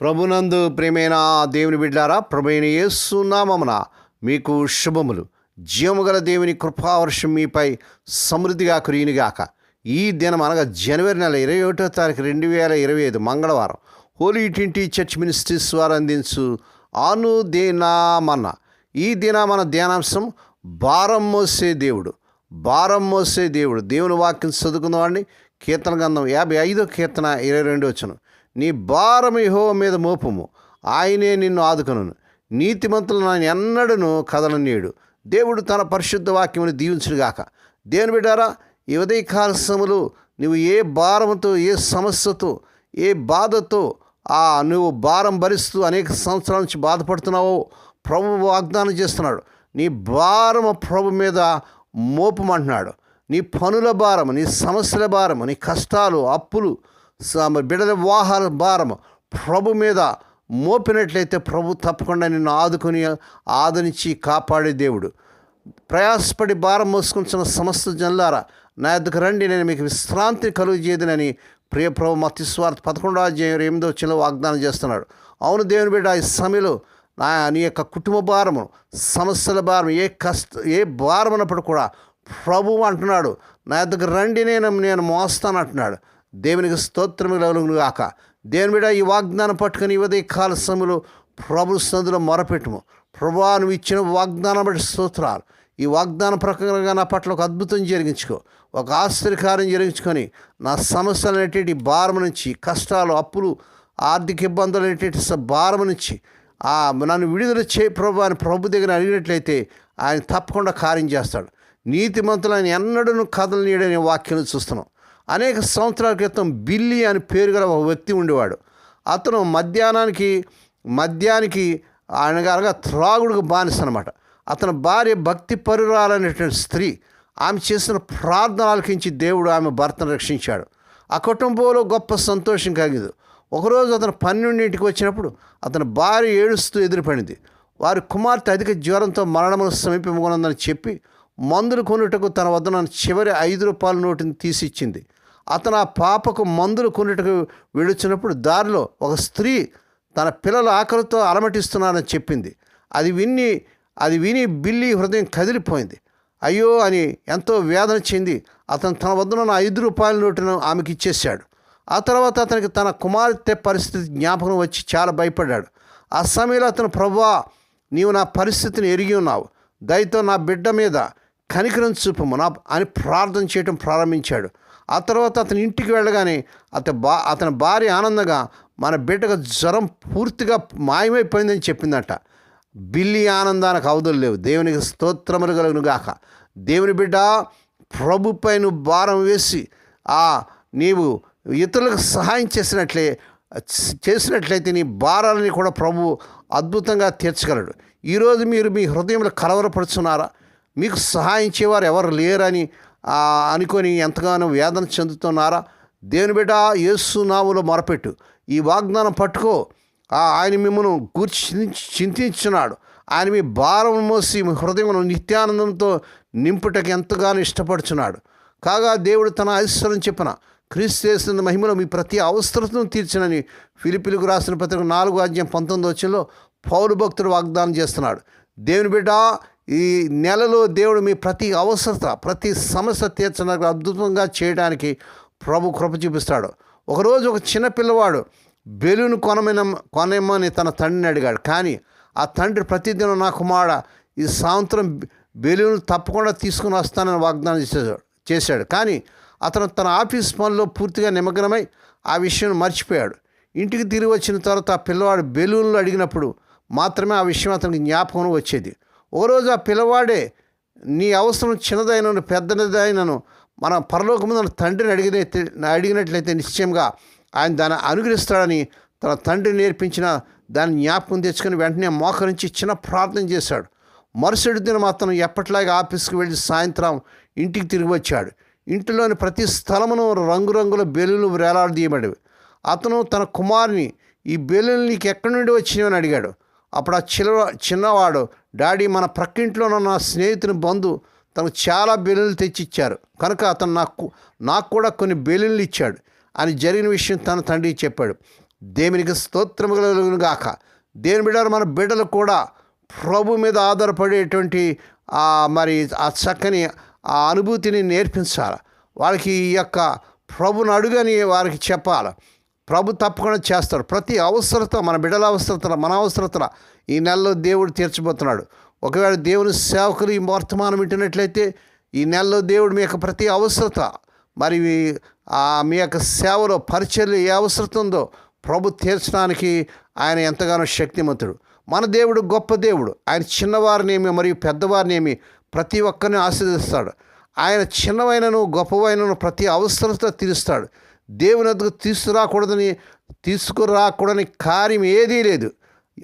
ప్రభునందు ప్రేమైన దేవుని బిడ్డారా ప్రభైన ఏసునామమున మీకు శుభములు. జీవముగల దేవుని కృపావర్షం మీపై సమృద్ధిగా కురియునిగాక. ఈ దినం అనగా జనవరి నెల ఇరవై ఒకటో తారీఖు రెండు వేల ఇరవై ఐదు మంగళవారం హోలీ ట్వంటీ చర్చ్ మినిస్ట్రీస్ వారు అందించు ఆను దేనామన్న ఈ దిన మన ధ్యానాంశం భారం మోసే దేవుడు భారం మోసే దేవుడు. దేవుని వాక్యం చదువుకున్నవాడిని కీర్తన గంధం యాభై ఐదో కీర్తన ఇరవై రెండు వచ్చను నీ భారం యహో మీద మోపము. ఆయనే నిన్ను ఆదుకొనును. నీతిమంతులు నన్ను ఎన్నడను కదలనీయుడు. దేవుడు తన పరిశుద్ధ వాక్యమును దీవించుడుగాక దేవుని బిడ్డారా ఈ ఉదయకాల సమయంలో నువ్వు ఏ భారంతో ఏ సమస్యతో ఏ బాధతో ఆ నువ్వు భారం భరిస్తూ అనేక సంవత్సరాల నుంచి బాధపడుతున్నావో ప్రభు వాగ్దానం చేస్తున్నాడు. నీ భారం ప్రభు మీద మోపమంటున్నాడు. నీ పనుల భారము నీ సమస్యల భారం నీ కష్టాలు అప్పులు సమ- బిడ్డల వివాహాల భారము ప్రభు మీద మోపినట్లయితే ప్రభు తప్పకుండా నిన్ను ఆదుకొని ఆదరించి కాపాడే దేవుడు. ప్రయాసపడి భారం మోసుకుంటున్న సమస్త జనులారా నా యొద్దకు రండి నేను మీకు విశ్రాంతి కలుగు ప్రియ ప్రభు మత్స్వార్థ పదకొండో అధ్యాయం ఎనిమిదో చిన్న వాగ్దానం చేస్తున్నాడు. అవును దేవుని బిడ్డ ఈ సమయంలో నా నీ యొక్క కుటుంబ భారము సమస్యల భారం ఏ కష్ట ఏ భారం అన్నప్పుడు కూడా ప్రభు అంటున్నాడు నా దగ్గర రండి నేను నేను మోస్తాను అంటున్నాడు. దేవునికి స్తోత్రం కలుగును గాక. దేవుని బిడ్డ ఈ వాగ్దానం పట్టుకుని ఈ ఉదయ కాల సమయంలో ప్రభు సందులో మొరపెట్టుము. ప్రభా నువ్వు ఇచ్చిన వాగ్దానం బట్టి స్తోత్రాలు. ఈ వాగ్దాన ప్రకారంగా నా పట్ల ఒక అద్భుతం జరిగించుకో. ఒక ఆశ్చర్యకార్యం జరిగించుకొని నా సమస్యలు అనేటువంటి భారం నుంచి కష్టాలు అప్పులు ఆర్థిక ఇబ్బందులు అనేటువంటి స- భారం నుంచి నన్ను విడుదల చే ప్రభు అని ప్రభు దగ్గర అడిగినట్లయితే ఆయన తప్పకుండా కార్యం చేస్తాడు. నీతిమంతులు ఆయన ఎన్నడూ కదలనీయడనే వాక్యం చూస్తున్నాం. అనేక సంవత్సరాల క్రితం బిల్లి అని పేరు గల ఒక వ్యక్తి ఉండేవాడు. అతను మధ్యాహ్నానికి మద్యానికి అనగా త్రాగుడికి బానిస అనమాట అతని భార్య భక్తి పరురాలనేటువంటి స్త్రీ. ఆమె చేసిన ప్రార్థన ఆలకించి దేవుడు ఆమె భర్తను రక్షించాడు. ఆ కుటుంబంలో గొప్ప సంతోషం కలిగింది. ఒకరోజు అతను పన్నెండింటికి వచ్చినప్పుడు అతని భార్య ఏడుస్తూ ఎదురుపడింది. వారి కుమార్తె అధిక జ్వరంతో మరణమును సమీపముకున్నదని చెప్పి మందులు కొనుటకు తన వద్ద చివరి ఐదు రూపాయల నోటుని తీసిచ్చింది. అతను ఆ పాపకు మందులు కొనుటకు వెడుచున్నప్పుడు దారిలో ఒక స్త్రీ తన పిల్లల ఆకలితో అలమటిస్తున్నానని చెప్పింది. అది విని అది విని బిల్లి హృదయం కదిలిపోయింది. అయ్యో అని ఎంతో వేదన చెంది అతను తన వద్దన ఐదు రూపాయల నోటును ఆమెకి ఇచ్చేశాడు. ఆ తర్వాత అతనికి తన కుమార్తె పరిస్థితి జ్ఞాపకం వచ్చి చాలా భయపడ్డాడు. ఆ సమయంలో అతను ప్రభా నీవు నా పరిస్థితిని ఎరిగి ఉన్నావు. దయతో నా బిడ్డ మీద కనికరం చూపము. నా అని ప్రార్థన చేయటం ప్రారంభించాడు. ఆ తర్వాత అతని ఇంటికి వెళ్ళగానే అతని బా అతని భార్య ఆనందంగా మన బిడ్డకు జ్వరం పూర్తిగా మాయమైపోయిందని చెప్పిందట. బిల్లి ఆనందానికి అవధులు లేవు. దేవునికి స్తోత్రములు కలుగును గాక. దేవుని బిడ్డ ప్రభుపై నువ్వు భారం వేసి ఆ నీవు ఇతరులకు సహాయం చేసినట్లే చేసినట్లయితే నీ భారాలని కూడా ప్రభు అద్భుతంగా తీర్చగలడు. ఈరోజు మీరు మీ హృదయంలో కలవరపరుచున్నారా? మీకు సహాయం చేయవారు ఎవరు లేరని అనుకొని ఎంతగానో వేదన చెందుతున్నారా? దేవుని బిడ్డ యేసు నావులో మొరపెట్టు. ఈ వాగ్దానం పట్టుకో. ఆయన మిమ్మల్ని గూర్చి చింతించున్నాడు ఆయన మీ భారం మోసి మీ హృదయం నిత్యానందంతో నింపుటకు ఎంతగానో ఇష్టపడుచున్నాడు. కాగా దేవుడు తన ఐశ్వర్యం చెప్పిన క్రీస్తు చేస్తున్న మహిమలో మీ ప్రతి అవసరతను తీర్చినని ఫిలిపిలకు రాసిన పత్రిక నాలుగు అధ్యాయం పంతొమ్మిది వచ్చంలో పౌరు భక్తుడు వాగ్దానం చేస్తున్నాడు. దేవుని బిడ్డ ఈ నెలలో దేవుడు మీ ప్రతి అవసరత ప్రతి సమస్య తీర్చడానికి అద్భుతంగా చేయడానికి ప్రభు కృప చూపిస్తాడు. ఒకరోజు ఒక చిన్న పిల్లవాడు బెలూను కొనమైన కొనమని తన తండ్రిని అడిగాడు. కానీ ఆ తండ్రి ప్రతిదినం నా కుమార ఈ సాయంత్రం బెలూన్ తప్పకుండా తీసుకుని వస్తానని వాగ్దానం చేశాడు చేశాడు. కానీ అతను తన ఆఫీస్ పనిలో పూర్తిగా నిమగ్నమై ఆ విషయం మర్చిపోయాడు. ఇంటికి తిరిగి వచ్చిన తర్వాత ఆ పిల్లవాడు బెలూన్లు అడిగినప్పుడు మాత్రమే ఆ విషయం అతనికి జ్ఞాపకం వచ్చేది. ఒకరోజు ఆ పిల్లవాడే నీ అవసరం చిన్నదైనను పెద్దదైనను మన పరలోకముందు తండ్రిని అడిగిన అడిగినట్లయితే నిశ్చయంగా ఆయన దాన్ని అనుగ్రహిస్తాడని తన తండ్రి నేర్పించిన దాన్ని జ్ఞాపకం తెచ్చుకొని వెంటనే మోకరించి చిన్న ప్రార్థన చేశాడు. మరుసటి దిన అతను ఎప్పట్లాగా ఆఫీస్కి వెళ్ళి సాయంత్రం ఇంటికి తిరిగి వచ్చాడు. ఇంటిలోని ప్రతి స్థలమును రంగురంగుల బెలూన్లు వేలాడదీయబడివి అతను తన కుమారుని ఈ బెలూన్లు నీకు ఎక్కడి నుండి వచ్చినవని అడిగాడు. అప్పుడు ఆ చిన్న చిన్నవాడు డాడీ మన ప్రక్కింట్లోనున్న నా స్నేహితుని బంధు తనకు చాలా బెలూన్లు తెచ్చిచ్చారు. కనుక అతను నాకు నాకు కూడా కొన్ని బెలూన్లు ఇచ్చాడు. అని జరిగిన విషయం తన తండ్రికి చెప్పాడు. దేవునికి స్తోత్రము గాక. దేని బిడ్డలు మన బిడ్డలు కూడా ప్రభు మీద ఆధారపడేటువంటి మరి ఆ చక్కని ఆ అనుభూతిని నేర్పించాలి. వాళ్ళకి ఈ యొక్క ప్రభుని అడుగని వారికి చెప్పాలి. ప్రభు తప్పకుండా చేస్తాడు. ప్రతి అవసరత మన బిడ్డల అవసరతల మన అవసరతల ఈ నెలలో దేవుడు తీర్చబోతున్నాడు. ఒకవేళ దేవుని సేవకులు ఈ వర్తమానం వింటున్నట్లయితే ఈ నెలలో దేవుడు మీ యొక్క ప్రతి అవసరత మరి మీ- ఆ మీ యొక్క సేవలో పరిచర్లు ఏ అవసరత ఉందో ప్రభు తీర్చడానికి ఆయన ఎంతగానో శక్తిమంతుడు. మన దేవుడు గొప్ప దేవుడు. ఆయన చిన్నవారినేమి మరియు పెద్దవారినేమి ప్రతి ఒక్కరిని ఆశీర్దిస్తాడు ఆయన చిన్నవైనను గొప్పవైనను ప్రతి అవసరత తీరుస్తాడు. దేవుని వద్దకు తీసుకురాకూడదని తీసుకురాకూడని కార్యం ఏదీ లేదు.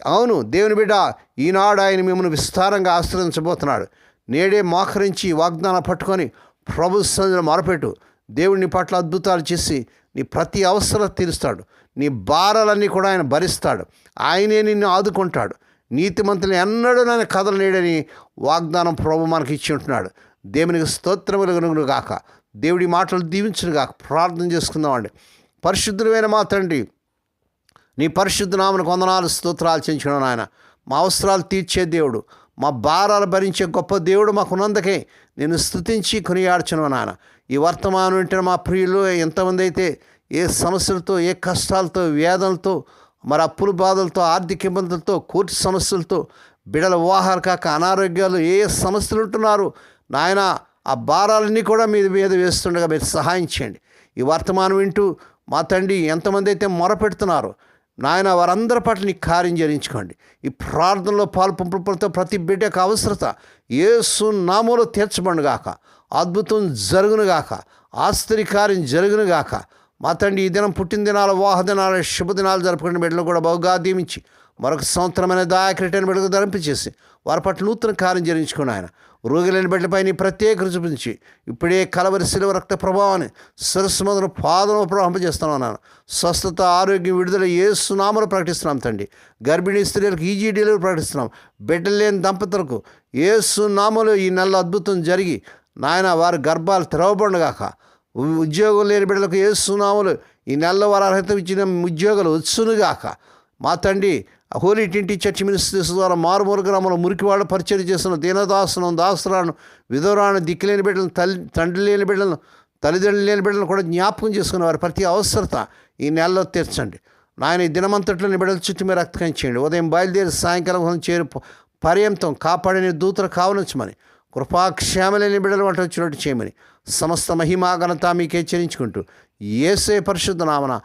అవును దేవుని బిడ్డ ఈనాడు ఆయన మిమ్మల్ని విస్తారంగా ఆశ్రయించబోతున్నాడు. నేడే మోకరించి వాగ్దానం పట్టుకొని ప్రభు సన్నిధిలో మొరపెట్టు. దేవుడిని పట్ల అద్భుతాలు చేసి నీ ప్రతి అవసరం తీరుస్తాడు. నీ భారాలన్నీ కూడా ఆయన భరిస్తాడు. ఆయనే నిన్ను ఆదుకుంటాడు. నీతిమంతులు ఎన్నడూ నన్ను కదలలేడని వాగ్దానం ప్రభు మనకి ఇచ్చి ఉంటున్నాడు. దేవునికి స్తోత్రములు గాక దేవుడి మాటలు దీవించును ప్రార్థన చేసుకుందామండి పరిశుద్ధులమైన మా తండ్రి నీ పరిశుద్ధ నామను వందనాలు స్తోత్రాలు చెంచడం నాయన. మా అవసరాలు తీర్చే దేవుడు మా భారాలు భరించే గొప్ప దేవుడు మాకున్నందుకే నేను స్తుతించి కొనియాడ్చను నాయన. ఈ వర్తమానం వింటున్న మా ప్రియులు ఎంతమంది అయితే ఏ సమస్యలతో ఏ కష్టాలతో వేదనలతో మరి అప్పుల బాధలతో ఆర్థిక ఇబ్బందులతో కోర్టు సమస్యలతో బిడల వివాహాలు కాక అనారోగ్యాలు ఏ ఏ సమస్యలు ఉంటున్నారు నాయన ఆ భారాలన్నీ కూడా మీద మీద వేస్తుండగా మీరు సహాయం చేయండి. ఈ వర్తమానం వింటూ మా తండ్రి ఎంతమంది అయితే మొరపెడుతున్నారో నాయన వారందరి పట్ల నీ కార్యం జరించుకోండి ఈ ప్రార్థనలో పాలు పంపులతో ప్రతి బిడ్డకు అవసరత ఏసు నామూలో తీర్చబడుగాక అద్భుతం జరుగునుగాక ఆశ్చర్యకార్యం జరుగునుగాక మా తండ్రి ఈ దినం పుట్టిన దినాలు వాహ దినాలు శుభదినాలు జరుపుకునే బిడ్డలు కూడా బహుగా దీవించి మరొక సంవత్సరమైన దాయకరిటైన బిడ్డకు ధరింపచేసి వారి పట్ల నూతన కార్యం జరిగించుకుని ఆయన. రోగులైన బిడ్డలపై నీ ప్రత్యేక చూపించి ఇప్పుడే కలవరి శిలువ రక్త ప్రభావాన్ని సరస్సు మొదలు పాదం ప్రవహింపజేస్తున్నాను స్వస్థత ఆరోగ్యం విడుదల ఏ సునామలు ప్రకటిస్తున్నాం తండ్రి. గర్భిణీ స్త్రీలకు ఈజీ డెలివరీ ప్రకటిస్తున్నాం బిడ్డలు లేని దంపతులకు ఏ సునామలు ఈ నెల అద్భుతం జరిగి నాయన వారి గర్భాలు తెరవబండగాక ఉద్యోగం లేని బిడ్డలకు ఏ సునామలు ఈ నెలలో వారు అర్హత ఇచ్చిన ఉద్యోగాలు వచ్చునుగాక మా తండ్రి హోలీ టింటి చర్చ్ మినిస్ట్రీస్ ద్వారా మారుమూల గ్రామంలో మురికివాడ పరిచయం చేస్తున్న దీనదాసును దాసురాను విధవరాను దిక్కులేని బిడ్డలను తల్లి తండ్రి లేని బిడ్డలను తల్లిదండ్రులు లేని బిడ్డలను కూడా జ్ఞాపకం చేసుకున్న వారి ప్రతి అవసరత ఈ నెలలో తీర్చండి. నాయన ఈ దినమంతట్లో బిడ్డల చుట్టూ మీరు రక్తకం చేయండి. ఉదయం బయలుదేరి సాయంకాలం చేరు పర్యంతం కాపాడని దూతలు కృపాక్షేమ కృపాక్షేమలేని బిడ్డలు వంట వచ్చినట్టు చేయమని సమస్త మహిమా ఘనత మీకే చెల్లించుకుంటూ ఏసే పరిశుద్ధ నామన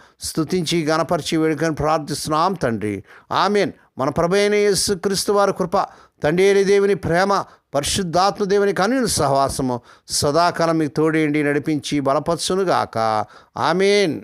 గణపరిచి వేడుకని ప్రార్థిస్తున్నాం తండ్రి. ఆమెన్. మన ప్రభైన యేసు క్రీస్తు వారి కృప తండ్రి దేవుని ప్రేమ పరిశుద్ధాత్మ దేవుని కన్నుని సహవాసము సదాకాలం మీకు తోడేండి నడిపించి బలపరచునుగాక. ఆమెన్.